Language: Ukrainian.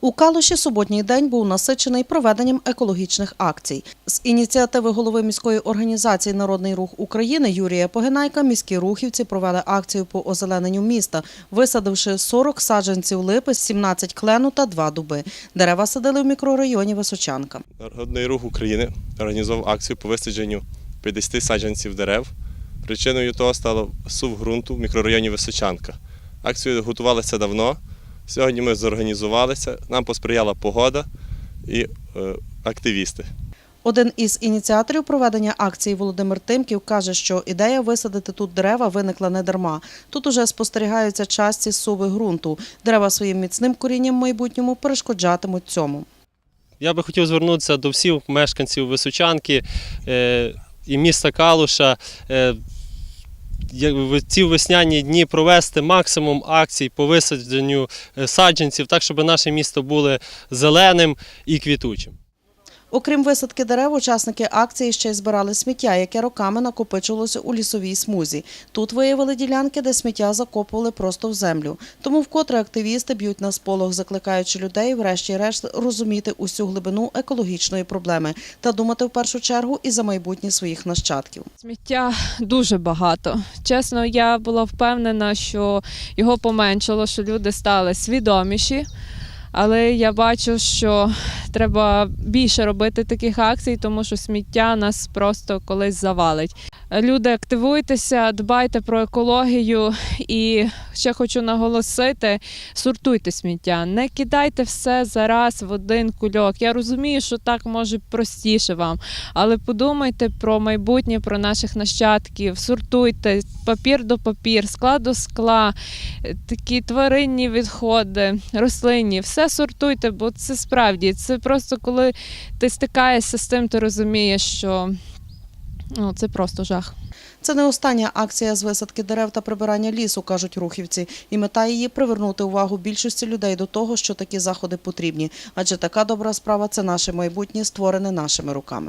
У Калуші суботній день був насичений проведенням екологічних акцій. З ініціативи голови міської організації Народний рух України Юрія Погинайка міські рухівці провели акцію по озелененню міста, висадивши 40 саджанців липи, 17 клену та 2 дуби. Дерева садили в мікрорайоні Височанка. Народний рух України організував акцію по висадженню 50 саджанців дерев. Причиною того стало сув ґрунту в мікрорайоні Височанка. Акцію готувалися давно. Сьогодні ми зорганізувалися, нам посприяла погода і е, активісти. Один із ініціаторів проведення акції Володимир Тимків каже, що ідея висадити тут дерева виникла не дарма. Тут уже спостерігаються часті суви ґрунту. Дерева своїм міцним корінням в майбутньому перешкоджатимуть цьому. Я би хотів звернутися до всіх мешканців Височанки е, і міста Калуша. В ці весняні дні провести максимум акцій по висадженню е, саджанців, так щоб наше місто було зеленим і квітучим. Окрім висадки дерев, учасники акції ще й збирали сміття, яке роками накопичувалося у лісовій смузі. Тут виявили ділянки, де сміття закопували просто в землю. Тому вкотре активісти б'ють на сполох, закликаючи людей, врешті-решт, розуміти усю глибину екологічної проблеми та думати в першу чергу і за майбутнє своїх нащадків. Сміття дуже багато. Чесно, я була впевнена, що його поменшало, що люди стали свідоміші. Але я бачу, що треба більше робити таких акцій, тому що сміття нас просто колись завалить. Люди, активуйтеся, дбайте про екологію і ще хочу наголосити: сортуйте сміття, не кидайте все зараз в один кульок. Я розумію, що так може простіше вам, але подумайте про майбутнє, про наших нащадків. Сортуйте папір до папір, скла до скла, такі тваринні відходи, рослинні. Все сортуйте, бо це справді це просто коли ти стикаєшся з тим, ти розумієш, що ну, це просто жах. Це не остання акція з висадки дерев та прибирання лісу, кажуть рухівці. І мета її привернути увагу більшості людей до того, що такі заходи потрібні. Адже така добра справа це наше майбутнє, створене нашими руками.